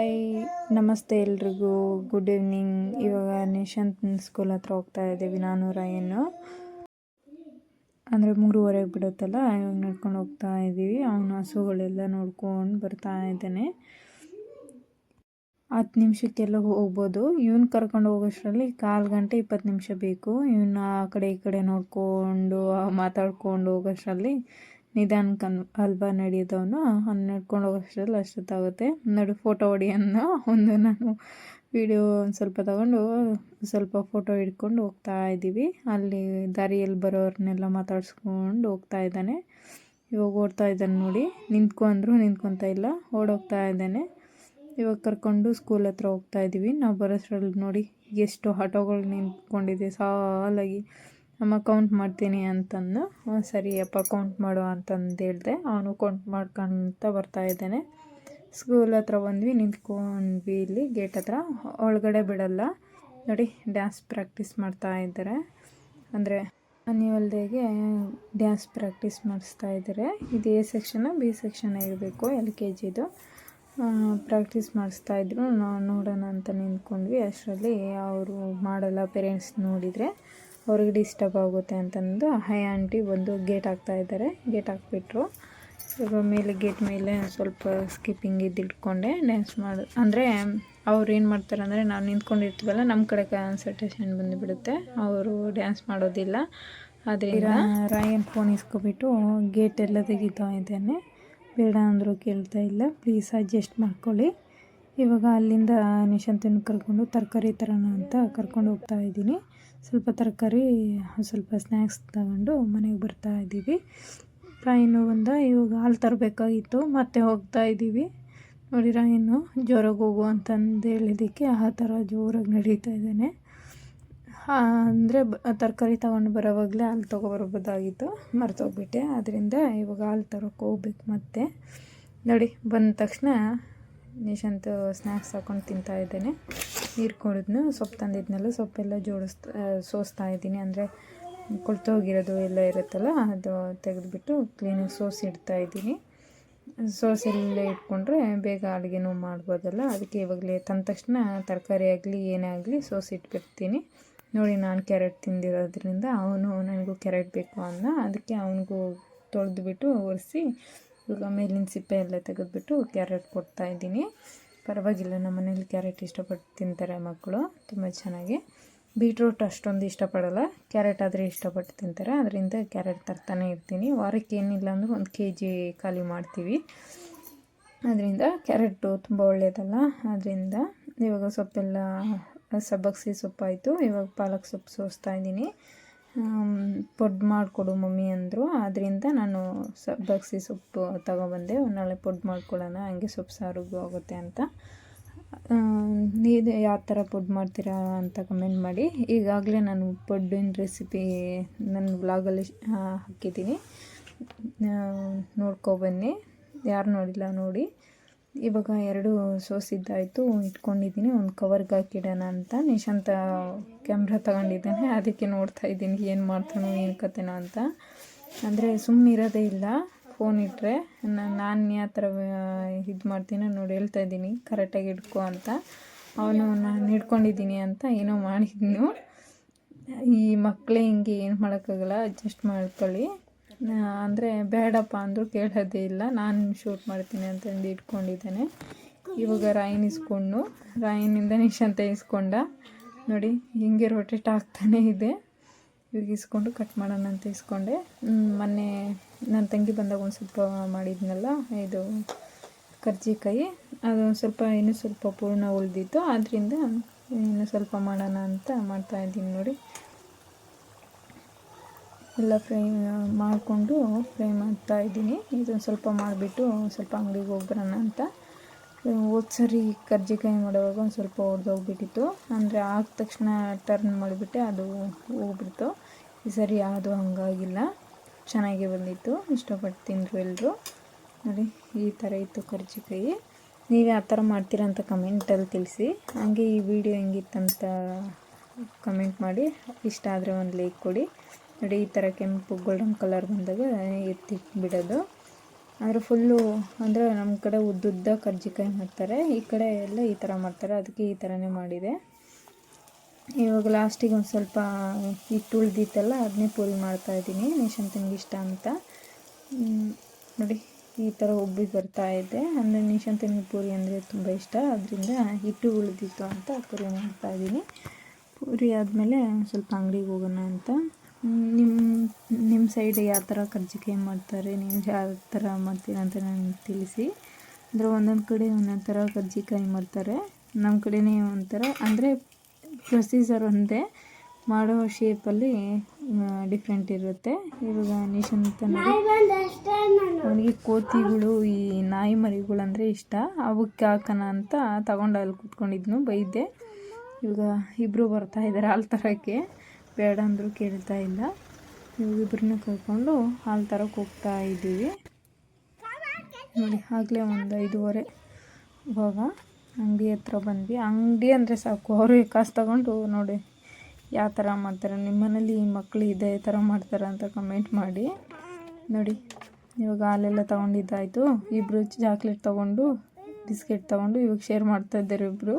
Hi ನಮಸ್ತೆ ಎಲ್ರಿಗೂ. Good evening ಇವಾಗ ನಿಶಾಂತ್ ಸ್ಕೂಲ್ ಹತ್ರ ಹೋಗ್ತಾ ಇದ್ದೀವಿ ನಾನು ರಾಯನ್ನು ಅಂದರೆ ಮೂರುವರೆಗೆ ಬಿಡುತ್ತಲ್ಲ, ಇವಾಗ ನಡ್ಕೊಂಡು ಹೋಗ್ತಾ ಇದ್ದೀವಿ. ಅವನ ಹಸುಗಳೆಲ್ಲ ನೋಡ್ಕೊಂಡು ಬರ್ತಾ ಇದ್ದಾನೆ. ಹತ್ತು ನಿಮಿಷಕ್ಕೆಲ್ಲ ಹೋಗ್ಬೋದು. ಇವ್ನ ಕರ್ಕೊಂಡು ಹೋಗೋಷ್ಟರಲ್ಲಿ ಕಾಲು ಗಂಟೆ ಇಪ್ಪತ್ತು ನಿಮಿಷ ಬೇಕು. ಇವನ್ನ ಆ ಕಡೆ ಈ ಕಡೆ ನೋಡಿಕೊಂಡು, ಮಾತಾಡ್ಕೊಂಡು ಹೋಗೋಷ್ಟರಲ್ಲಿ ನಿಧಾನಕ್ಕೆ ಅಲ್ವಾ ನಡೆಯೋದವನು, ಅವ್ನು ನಡ್ಕೊಂಡು ಹೋಗೋಷ್ಟರಲ್ಲಿ ಅಷ್ಟೊತ್ತಾಗುತ್ತೆ. ನಡು ಫೋಟೋ ಹೊಡಿಯನ್ನು ಒಂದು ನಾನು ವಿಡಿಯೋ ಒಂದು ಸ್ವಲ್ಪ ತಗೊಂಡು, ಸ್ವಲ್ಪ ಫೋಟೋ ಹಿಡ್ಕೊಂಡು ಹೋಗ್ತಾ ಇದ್ದೀವಿ ಅಲ್ಲಿ ದಾರಿಯಲ್ಲಿ ಬರೋರನ್ನೆಲ್ಲ ಮಾತಾಡಿಸ್ಕೊಂಡು ಹೋಗ್ತಾ ಇದ್ದಾನೆ. ಇವಾಗ ಓಡ್ತಾ ಇದ್ದಾನೆ ನೋಡಿ. ನಿಂತ್ಕೊ ಅಂದರು ನಿಂತ್ಕೊತಾ ಇಲ್ಲ, ಓಡೋಗ್ತಾ ಇದ್ದಾನೆ. ಇವಾಗ ಕರ್ಕೊಂಡು ಸ್ಕೂಲ್ ಹತ್ರ ಹೋಗ್ತಾ ಇದ್ದೀವಿ ನಾವು ಬರೋಷ್ಟ್ರಲ್ಲಿ ನೋಡಿ, ಎಷ್ಟು ಆಟೋಗಳು ನಿಂತ್ಕೊಂಡಿದೆ ಸಾಲಾಗಿ. ಅಮ್ಮ ಕೌಂಟ್ ಮಾಡ್ತೀನಿ ಅಂತಂದು. ಸರಿ ಅಪ್ಪ ಕೌಂಟ್ ಮಾಡು ಅಂತಂದು ಹೇಳಿದೆ. ಅವನು ಕೌಂಟ್ ಮಾಡ್ಕೊಂತ ಬರ್ತಾ ಇದ್ದಾನೆ. ಸ್ಕೂಲ್ ಹತ್ರ ಬಂದ್ವಿ, ನಿಂತ್ಕೊಂಡ್ವಿ ಇಲ್ಲಿ ಗೇಟ್ ಹತ್ರ. ಒಳಗಡೆ ಬಿಡಲ್ಲ. ನೋಡಿ ಡ್ಯಾನ್ಸ್ ಪ್ರಾಕ್ಟೀಸ್ ಮಾಡ್ತಾ ಇದ್ದಾರೆ. ಅಂದರೆ ಆನ್ಯುವಲ್ ಡೇಗೆ ಡ್ಯಾನ್ಸ್ ಪ್ರಾಕ್ಟೀಸ್ ಮಾಡಿಸ್ತಾ ಇದ್ದಾರೆ. ಇದು ಎ ಸೆಕ್ಷನ್ ಬಿ ಸೆಕ್ಷನ್ ಇರಬೇಕು, ಎಲ್ ಕೆ ಜಿದು ಪ್ರಾಕ್ಟೀಸ್ ಮಾಡಿಸ್ತಾ ಇದ್ರು. ನಾವು ನೋಡೋಣ ಅಂತ ನಿಂತ್ಕೊಂಡ್ವಿ. ಅಷ್ಟರಲ್ಲಿ ಅವರು ಮಾಡಲ್ಲ ಪೇರೆಂಟ್ಸ್ ನೋಡಿದರೆ. ಅವ್ರಿಗೆ ಡಿಸ್ಟರ್ಬ್ ಆಗುತ್ತೆ ಅಂತಂದು ಹೈ ಆಂಟಿ ಬಂದು ಗೇಟ್ ಹಾಕ್ತಾ ಇದ್ದಾರೆ. ಗೇಟ್ ಹಾಕ್ಬಿಟ್ರು. ಇವಾಗ ಮೇಲೆ ಗೇಟ್ ಮೇಲೆ ಸ್ವಲ್ಪ ಸ್ಕಿಪ್ಪಿಂಗ್ ಇದ್ದಿಟ್ಕೊಂಡೆ ಡ್ಯಾನ್ಸ್ ಮಾಡಿ ಅಂದರೆ ಅವ್ರು ಏನು ಮಾಡ್ತಾರೆ ಅಂದರೆ ನಾವು ನಿಂತ್ಕೊಂಡಿರ್ತೀವಲ್ಲ ನಮ್ಮ ಕಡೆ ಕಾನ್ಸಂಟ್ರೇಷನ್ ಬಂದುಬಿಡುತ್ತೆ. ಅವರು ಡ್ಯಾನ್ಸ್ ಮಾಡೋದಿಲ್ಲ. ಆದರೆ ರಾಯನ್ ಫೋನ್ ಇಸ್ಕೊಬಿಟ್ಟು ಗೇಟ್ ಎಲ್ಲ ತೆಗಿತಾ ಇದ್ದೇನೆ. ಬೇಡ ಅಂದರೂ ಕೇಳ್ತಾ ಇಲ್ಲ. ಪ್ಲೀಸ್ ಅಡ್ಜಸ್ಟ್ ಮಾಡ್ಕೊಳ್ಳಿ. ಇವಾಗ ಅಲ್ಲಿಂದ ನಿಶಾಂತನ ಕರ್ಕೊಂಡು ತರಕಾರಿ ತರೋಣ ಅಂತ ಕರ್ಕೊಂಡು ಹೋಗ್ತಾ ಇದ್ದೀನಿ. ಸ್ವಲ್ಪ ತರಕಾರಿ ಸ್ವಲ್ಪ ಸ್ನ್ಯಾಕ್ಸ್ ತಗೊಂಡು ಮನೆಗೆ ಬರ್ತಾ ಇದ್ದೀವಿ. ರಾಯಿನು ಬಂದ, ಇವಾಗ ಹಾಲು ತರಬೇಕಾಗಿತ್ತು, ಮತ್ತೆ ಹೋಗ್ತಾ ಇದ್ದೀವಿ. ನೋಡಿ ರಾಯಿನು ಜೋರಾಗಿ ಹೋಗು ಅಂತಂದು ಹೇಳಿದ್ದಕ್ಕೆ ಆ ಥರ ಜೋರಾಗಿ ನಡೀತಾ ಇದ್ದಾನೆ. ಅಂದರೆ ತರಕಾರಿ ತಗೊಂಡು ಬರೋವಾಗಲೇ ಹಾಲು ತೊಗೊಬರ್ಬೋದಾಗಿತ್ತು ಮರ್ತೋಗ್ಬಿಟ್ಟೆ. ಅದರಿಂದ ಇವಾಗ ಹಾಲು ತರೋಕ್ಕೆ ಹೋಗ್ಬೇಕು ಮತ್ತೆ. ನೋಡಿ, ಬಂದ ತಕ್ಷಣ ನಿಶಾಂತ್ ಸ್ನ್ಯಾಕ್ಸ್ ಹಾಕೊಂಡು ತಿಂತಾ ಇದ್ದೇನೆ. ನೀರು ಕುಡಿದ್ನು ಸೊಪ್ಪು ತಂದಿದ್ನಲ್ಲ, ಸೊಪ್ಪೆಲ್ಲ ಜೋಡಿಸ್ತಾ ಸೋಸ್ತಾ ಇದ್ದೀನಿ. ಅಂದರೆ ಕೊಳ್ತೋಗಿರೋದು ಎಲ್ಲ ಇರುತ್ತಲ್ಲ, ಅದು ತೆಗೆದುಬಿಟ್ಟು ಕ್ಲೀನಾಗಿ ಸೋಸಿ ಇಡ್ತಾ ಇದ್ದೀನಿ. ಸೋಸೆಲ್ಲ ಇಟ್ಕೊಂಡ್ರೆ ಬೇಗ ಅಡುಗೆನೂ ಮಾಡ್ಬೋದಲ್ಲ, ಅದಕ್ಕೆ ಇವಾಗಲೇ ತಂದ ತಕ್ಷಣ ತರಕಾರಿ ಆಗಲಿ, ಏನೇ ಆಗಲಿ ಸೋಸಿ ಇಟ್ಬಿಡ್ತೀನಿ. ನೋಡಿ, ನಾನು ಕ್ಯಾರೆಟ್ ತಿಂದಿರೋದ್ರಿಂದ ಅವನು, ನನಗೂ ಕ್ಯಾರೆಟ್ ಬೇಕು ಅನ್ನ, ಅದಕ್ಕೆ ಅವನಿಗೂ ತೊಳೆದುಬಿಟ್ಟು ಒರೆಸಿ, ಇವಾಗ ಮೇಲಿನ ಸಿಪ್ಪೆ ಎಲ್ಲ ತೆಗೆದುಬಿಟ್ಟು ಕ್ಯಾರೆಟ್ ಕೊಡ್ತಾಯಿದ್ದೀನಿ ಪರವಾಗಿಲ್ಲ, ನಮ್ಮ ಮನೇಲಿ ಕ್ಯಾರೆಟ್ ಇಷ್ಟಪಟ್ಟು ತಿಂತಾರೆ ಮಕ್ಕಳು, ತುಂಬ ಚೆನ್ನಾಗಿ. ಬೀಟ್ರೂಟ್ ಅಷ್ಟೊಂದು ಇಷ್ಟಪಡಲ್ಲ, ಕ್ಯಾರೆಟ್ ಆದರೆ ಇಷ್ಟಪಟ್ಟು ತಿಂತಾರೆ ಅದರಿಂದ ಕ್ಯಾರೆಟ್ ತರ್ತಾನೆ ಇರ್ತೀನಿ. ವಾರಕ್ಕೆ ಏನಿಲ್ಲ ಅಂದರೂ ಒಂದು ಕೆ ಜಿ ಖಾಲಿ ಮಾಡ್ತೀವಿ. ಅದರಿಂದ ಕ್ಯಾರೆಟು ತುಂಬ ಒಳ್ಳೆಯದಲ್ಲ ಅದರಿಂದ ಇವಾಗ ಸೊಪ್ಪೆಲ್ಲ ಸಬ್ಬಕ್ಸಿ ಸೊಪ್ಪಾಯಿತು, ಇವಾಗ ಪಾಲಕ್ ಸೊಪ್ಪು ಸೋಸ್ತಾ ಇದ್ದೀನಿ. ಪೊಡ್ ಮಾಡಿಕೊಡು ಮಮ್ಮಿ ಅಂದರು. ಆದ್ದರಿಂದ ನಾನು ಸಬ್ಬಕ್ಸಿ ಸೊಪ್ಪು ತಗೊಬಂದೆ. ನಾಳೆ ಪೊಡ್ ಮಾಡ್ಕೊಳ್ಳೋಣ ಹಂಗೆ ಸೊಪ್ಪು ಸಾರಿಗೂ ಆಗುತ್ತೆ ಅಂತ. ನೀವು ಯಾವ ಥರ ಪೊಡ್ ಮಾಡ್ತೀರಾ ಅಂತ ಕಮೆಂಟ್ ಮಾಡಿ. ಈಗಾಗಲೇ ನಾನು ಪುಡ್ಡಿನ ರೆಸಿಪಿ ನನ್ನ ಬ್ಲಾಗಲ್ಲಿ ಹಾಕಿದ್ದೀನಿ. ನೋಡ್ಕೊಬನ್ನಿ ಯಾರು ನೋಡಿಲ್ಲ, ನೋಡಿ. ಇವಾಗ ಎರಡು ಸೋಸಿದ್ದಾಯಿತು, ಇಟ್ಕೊಂಡಿದ್ದೀನಿ, ಒಂದು ಕವರ್ಗೆ ಹಾಕಿಡೋಣ ಅಂತ. ನಿಶಾಂತ ಕ್ಯಾಮ್ರಾ ತಗೊಂಡಿದ್ದಾನೆ, ಅದಕ್ಕೆ ನೋಡ್ತಾ ಇದ್ದೀನಿ, ಏನು ಮಾಡ್ತಾನೋ, ಏನು ಕತೆನೋ ಅಂತ. ಅಂದರೆ ಸುಮ್ಮನೆ ಇರೋದೇ ಇಲ್ಲ ಫೋನ್ ಇಟ್ಟರೆ ನಾನು ಯಾವ ಥರ ಇದು ಮಾಡ್ತೀನೋ ನೋಡಿ, ಹೇಳ್ತಾ ಇದ್ದೀನಿ ಕರೆಕ್ಟಾಗಿ ಇಟ್ಕೊ ಅಂತ. ಅವನು, ನಾನು ಹಿಡ್ಕೊಂಡಿದ್ದೀನಿ ಅಂತ ಏನೋ ಮಾಡಿದ್ನು. ಈ ಮಕ್ಕಳೇ ಹಿಂಗೆ ಏನು ಮಾಡೋಕ್ಕಾಗಲ್ಲ ಅಡ್ಜಸ್ಟ್ ಮಾಡ್ಕೊಳ್ಳಿ. ಅಂದರೆ ಬೇಡಪ್ಪ ಅಂದರು ಕೇಳೋದೇ ಇಲ್ಲ. ನಾನು ಶೂಟ್ ಮಾಡ್ತೀನಿ ಅಂತಂದು ಇಟ್ಕೊಂಡಿದ್ದಾನೆ. ಇವಾಗ ರಾಯಿನ ಇಸ್ಕೊಂಡು ರಾಯಿನಿಂದ ನಿಶಾಂತ ಇಸ್ಕೊಂಡ. ನೋಡಿ, ಹಿಂಗೆ ರೊಟೇಟ್ ಆಗ್ತಾನೆ ಇದೆ. ಇವಾಗ ಇಸ್ಕೊಂಡು ಕಟ್ ಮಾಡೋಣ ಅಂತ ಇಸ್ಕೊಂಡೆ. ಮೊನ್ನೆ ನನ್ನ ತಂಗಿ ಬಂದಾಗ ಒಂದು ಸ್ವಲ್ಪ ಮಾಡಿದ್ನಲ್ಲ, ಇದು ಕರ್ಜಿಕಾಯಿ. ಅದು ಸ್ವಲ್ಪ ಇನ್ನೂ ಸ್ವಲ್ಪ ಪೂರ್ಣ ಉಳಿದಿತ್ತು. ಆದ್ದರಿಂದ ಇನ್ನೂ ಸ್ವಲ್ಪ ಮಾಡೋಣ ಅಂತ ಮಾಡ್ತಾಯಿದ್ದೀನಿ ನೋಡಿ. ಎಲ್ಲ ಫ್ರೈ ಮಾಡಿಕೊಂಡು ಫ್ರೈ ಮಾಡ್ತಾ ಇದ್ದೀನಿ. ಇದೊಂದು ಸ್ವಲ್ಪ ಮಾಡಿಬಿಟ್ಟು ಸ್ವಲ್ಪ ಅಂಗಡಿಗೆ ಹೋಗ್ಬರೋಣ ಅಂತ. ಹೋದ ಸರಿ ಕರ್ಜಿಕಾಯಿ ಮಾಡುವಾಗ ಒಂದು ಸ್ವಲ್ಪ ಹೊಡೆದೋಗ್ಬಿಟ್ಟಿತ್ತು ಅಂದರೆ ಆದ ತಕ್ಷಣ ಟರ್ನ್ ಮಾಡಿಬಿಟ್ಟೆ, ಅದು ಹೋಗ್ಬಿಡ್ತು. ಈ ಸರಿ ಯಾವುದು ಹಂಗಾಗಿಲ್ಲ. ಚೆನ್ನಾಗಿ ಬಂದಿತ್ತು. ಇಷ್ಟಪಟ್ಟು ತಿಂದರು ಎಲ್ಲರೂ ನೋಡಿ, ಈ ಥರ ಇತ್ತು ಕರ್ಜಿಕಾಯಿ. ನೀವು ಯಾವ ಥರ ಮಾಡ್ತೀರಾ ಅಂತ ಕಮೆಂಟಲ್ಲಿ ತಿಳಿಸಿ. ಹಾಗೆ ಈ ವಿಡಿಯೋ ಹೆಂಗಿತ್ತಂತ ಕಮೆಂಟ್ ಮಾಡಿ. ಇಷ್ಟ ಆದರೆ ಒಂದು ಲೈಕ್ ಕೊಡಿ. ನೋಡಿ, ಈ ಥರ ಕೆಂಪು ಗೋಲ್ಡನ್ ಕಲರ್ ಬಂದಾಗ ಎತ್ತಿಟ್ಬಿಡೋದು. ಆದರೆ ಫುಲ್ಲು ಅಂದರೆ ನಮ್ಮ ಕಡೆ ಉದ್ದುದ್ದ ಕರ್ಜಿಕಾಯಿ ಮಾಡ್ತಾರೆ. ಈ ಕಡೆ ಎಲ್ಲ ಈ ಥರ ಮಾಡ್ತಾರೆ. ಅದಕ್ಕೆ ಈ ಥರನೇ ಮಾಡಿದೆ. ಇವಾಗ ಲಾಸ್ಟಿಗೆ ಒಂದು ಸ್ವಲ್ಪ ಹಿಟ್ಟು ಉಳ್ದಿತ್ತಲ್ಲ ಅದನ್ನೇ ಪೂರಿ ಮಾಡ್ತಾಯಿದ್ದೀನಿ ನಿಶಾಂತನಿಗೆ ಇಷ್ಟ ಅಂತ. ನೋಡಿ, ಈ ಥರ ಉಬ್ಬಿ ಬರ್ತಾ ಇದೆ. ಅಂದರೆ ನಿಶಾಂತನಿಗೆ ಪೂರಿ ಅಂದರೆ ತುಂಬ ಇಷ್ಟ. ಅದರಿಂದ ಹಿಟ್ಟು ಉಳಿದಿತ್ತು ಅಂತ ಪೂರಿ ಮಾಡ್ತಾಯಿದ್ದೀನಿ ಪೂರಿ ಆದಮೇಲೆ ಸ್ವಲ್ಪ ಅಂಗಡಿಗೆ ಹೋಗೋಣ ಅಂತ. ನಿಮ್ಮ ನಿಮ್ಮ ಸೈಡ್ ಯಾವ ಥರ ಕರ್ಜಿಕಾಯಿ ಮಾಡ್ತಾರೆ ನೀವು ಯಾವ ಥರ ಮಾಡ್ತೀರ ಅಂತ ನನಗೆ ತಿಳಿಸಿ. ಅಂದರೆ ಒಂದೊಂದು ಕಡೆ ಒಂದೊಂದು ಥರ ಕರ್ಜಿಕಾಯಿ ಮಾಡ್ತಾರೆ. ನಮ್ಮ ಕಡೆನೇ ಒಂಥರ ಅಂದರೆ ಪ್ರೊಸೀಜರ್ ಒಂದೇ. ಮಾಡೋ ಶೇಪಲ್ಲಿ ಡಿಫ್ರೆಂಟ್ ಇರುತ್ತೆ. ಇವಾಗ ನಿಶಾಂತ ಅವನಿಗೆ ಕೋತಿಗಳು ಈ ನಾಯಿ ಮರಿಗಳು ಅಂದರೆ ಇಷ್ಟ. ಅವಕ್ಕೆ ಹಾಕೋಣ ಅಂತ ತಗೊಂಡು ಅಲ್ಲಿ ಕೂತ್ಕೊಂಡಿದ್ನು ಬೈದೆ. ಇವಾಗ ಇಬ್ಬರು ಬರ್ತಾ ಇದ್ದಾರೆ ಹಾಲು ತರೋಕ್ಕೆ ಬೇಡ ಅಂದರೂ ಕೇಳ್ತಾ ಇಲ್ಲ. ನೀವು ಇಬ್ಬರನ್ನ ಕರ್ಕೊಂಡು ಹಾಲು ತರಕ್ಕೆ ಹೋಗ್ತಾ ಇದ್ದೀವಿ. ನೋಡಿ, ಆಗಲೇ ಒಂದು ಐದೂವರೆ ಇವಾಗ. ಅಂಗಡಿ ಹತ್ರ ಬಂದ್ವಿ. ಅಂಗಡಿ ಅಂದರೆ ಸಾಕು. ಅವರು ಕಾಸು ತಗೊಂಡು ನೋಡಿ ಯಾವ ಥರ ಮಾಡ್ತಾರೆ. ನಿಮ್ಮನೇಲಿ ಮಕ್ಕಳು ಇದೇ ಥರ ಮಾಡ್ತಾರೆ ಅಂತ ಕಮೆಂಟ್ ಮಾಡಿ. ನೋಡಿ, ಇವಾಗ ಹಾಲೆಲ್ಲ ತೊಗೊಂಡಿದ್ದಾಯಿತು. ಇಬ್ಬರು ಚಾಕ್ಲೇಟ್ ತೊಗೊಂಡು, ಬಿಸ್ಕೆಟ್ ತೊಗೊಂಡು ಇವಾಗ ಶೇರ್ ಮಾಡ್ತಾಯಿದ್ದಾರೆ ಇಬ್ಬರು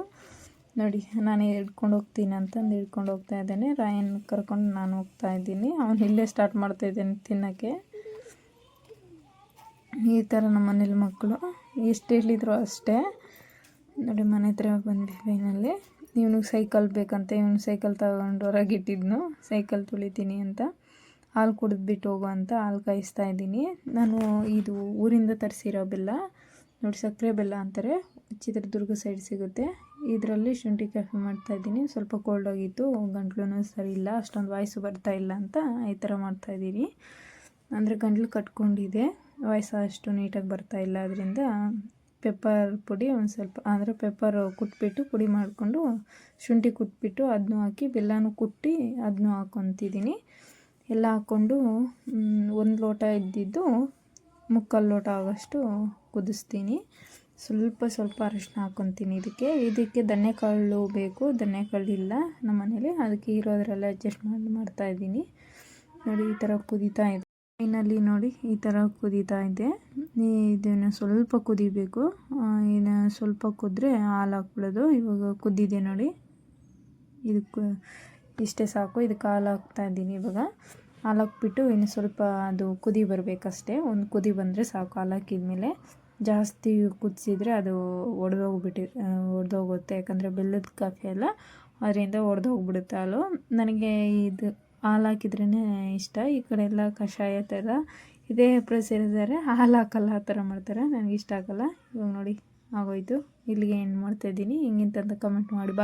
ನೋಡಿ, ನಾನು ಹಿಡ್ಕೊಂಡು ಹೋಗ್ತೀನಿ ಅಂತಂದು ಹಿಡ್ಕೊಂಡು ಹೋಗ್ತಾ ಇದ್ದೇನೆ. ರಾಯನ್ ಕರ್ಕೊಂಡು ನಾನು ಹೋಗ್ತಾ ಇದ್ದೀನಿ. ಅವನು ಇಲ್ಲೇ ಸ್ಟಾರ್ಟ್ ಮಾಡ್ತಾ ಇದ್ದೇನೆ ತಿನ್ನೋಕ್ಕೆ. ಈ ಥರ ನಮ್ಮ ಮನೇಲಿ ಮಕ್ಕಳು. ಎಷ್ಟು ಹೇಳಿದ್ರು ಅಷ್ಟೇ. ನೋಡಿ, ಮನೆ ಹತ್ರ ಬಂದ್ವಿ? ಫೈನಲ್ಲಿ ಇವನಿಗೆ ಸೈಕಲ್ ಬೇಕಂತ. ಇವನು ಸೈಕಲ್ ತಗೊಂಡು ಹೊರಗೆ ಇಟ್ಟಿದ್ನು. ಸೈಕಲ್ ತುಳಿತೀನಿ ಅಂತ. ಹಾಲು ಕುಡಿದ್ಬಿಟ್ಟು ಹೋಗು ಅಂತ ಹಾಲು ಕಾಯಿಸ್ತಾ ಇದ್ದೀನಿ. ನಾನು ಇದು ಊರಿಂದ ತರಿಸಿರೋ ಬೆಲ್ಲ. ನೋಡಿ ಸಕ್ಕರೆ ಬೆಲ್ಲ ಅಂತಾರೆ. ಚಿತ್ರದುರ್ಗ ಸೈಡ್ ಸಿಗುತ್ತೆ. ಇದರಲ್ಲಿ ಶುಂಠಿ ಕಾಫಿ ಮಾಡ್ತಾಯಿದ್ದೀನಿ ಸ್ವಲ್ಪ ಕೋಲ್ಡ್ ಆಗಿತ್ತು. ಗಂಟ್ಲು ಸರಿ ಇಲ್ಲ. ಅಷ್ಟೊಂದು ವಾಯ್ಸು ಬರ್ತಾ ಇಲ್ಲ ಅಂತ ಈ ಥರ ಮಾಡ್ತಾಯಿದ್ದೀನಿ ಅಂದರೆ ಗಂಟ್ಲು ಕಟ್ಕೊಂಡಿದೆ. ವಾಯ್ಸ್ ಅಷ್ಟು ನೀಟಾಗಿ ಬರ್ತಾ ಇಲ್ಲ. ಅದರಿಂದ ಪೆಪ್ಪರ್ ಪುಡಿ ಒಂದು ಸ್ವಲ್ಪ, ಅಂದರೆ ಪೆಪ್ಪರ್ ಕುಟ್ಬಿಟ್ಟು ಪುಡಿ ಮಾಡಿಕೊಂಡು ಶುಂಠಿ ಕುಟ್ಬಿಟ್ಟು ಅದನ್ನೂ ಹಾಕಿ, ಬೆಲ್ಲನೂ ಕುಟ್ಟಿ ಅದನ್ನೂ ಹಾಕೊತಿದ್ದೀನಿ ಎಲ್ಲ ಹಾಕ್ಕೊಂಡು ಒಂದು ಲೋಟ ಇದ್ದಿದ್ದು ಮುಕ್ಕಾಲು ಲೋಟ ಆಗೋಷ್ಟು ಕುದಿಸ್ತೀನಿ. ಸ್ವಲ್ಪ ಸ್ವಲ್ಪ ಅರಿಶಿನ ಹಾಕ್ಕೊತೀನಿ ಇದಕ್ಕೆ. ಇದಕ್ಕೆ ಧನ್ಯಕಾಳು ಬೇಕು. ಧನ್ಯಕಾಳು ಇಲ್ಲ ನಮ್ಮ ಮನೇಲಿ ಅದಕ್ಕೆ ಇರೋದ್ರಲ್ಲ ಅಡ್ಜಸ್ಟ್ ಮಾಡಿ ಮಾಡ್ತಾಯಿದ್ದೀನಿ ನೋಡಿ, ಈ ಥರ ಕುದೀತಾ ಇದೆ. ಫೈನಲಿ ನೋಡಿ, ಈ ಥರ ಕುದೀತಾ ಇದೆ. ಇದನ್ನು ಸ್ವಲ್ಪ ಕುದಿಬೇಕು. ಇನ್ನು ಸ್ವಲ್ಪ ಕುದ್ರೆ ಹಾಲು ಹಾಕ್ಬಿಡೋದು. ಇವಾಗ ಕುದ್ದಿದೆ ನೋಡಿ. ಇದಕ್ಕೆ ಇಷ್ಟೇ ಸಾಕು. ಇದಕ್ಕೆ ಹಾಲು ಹಾಕ್ತಾ ಇದ್ದೀನಿ ಇವಾಗ. ಹಾಲು ಹಾಕ್ಬಿಟ್ಟು ಇನ್ನು ಸ್ವಲ್ಪ ಅದು ಕುದಿ ಬರಬೇಕಷ್ಟೇ. ಒಂದು ಕುದಿ ಬಂದರೆ ಸಾಕು. ಹಾಲು ಹಾಕಿದ್ಮೇಲೆ ಜಾಸ್ತಿ ಕುದಿಸಿದ್ರೆ ಅದು ಒಡೆದೋಗ್ಬಿಟ್ಟು ಒಡೆದೋಗುತ್ತೆ. ಯಾಕಂದರೆ ಬೆಲ್ಲದ ಕಾಫಿ ಎಲ್ಲ ಅದರಿಂದ ಒಡೆದೋಗ್ಬಿಡುತ್ತೆ ಹಾಲು. ನನಗೆ ಇದು ಹಾಲು ಹಾಕಿದ್ರೇ ಇಷ್ಟ. ಈ ಕಡೆ ಎಲ್ಲ ಕಷಾಯ ಥರ ಇದೇ ಪ್ರೊಸೀಜರ್ ಹಾಲು ಹಾಕಲ್ಲ, ಆ ಥರ ಮಾಡ್ತಾರೆ. ನನಗೆ ಇಷ್ಟ ಆಗಲ್ಲ. ಇವಾಗ ನೋಡಿ, ಆಗೋಯ್ತು. ಇಲ್ಲಿಗೆ ಏನು ಮಾಡ್ತಾಯಿದ್ದೀನಿ ಹಿಂಗಿಂತಂತ ಕಮೆಂಟ್ ಮಾಡಿ. ಬಾ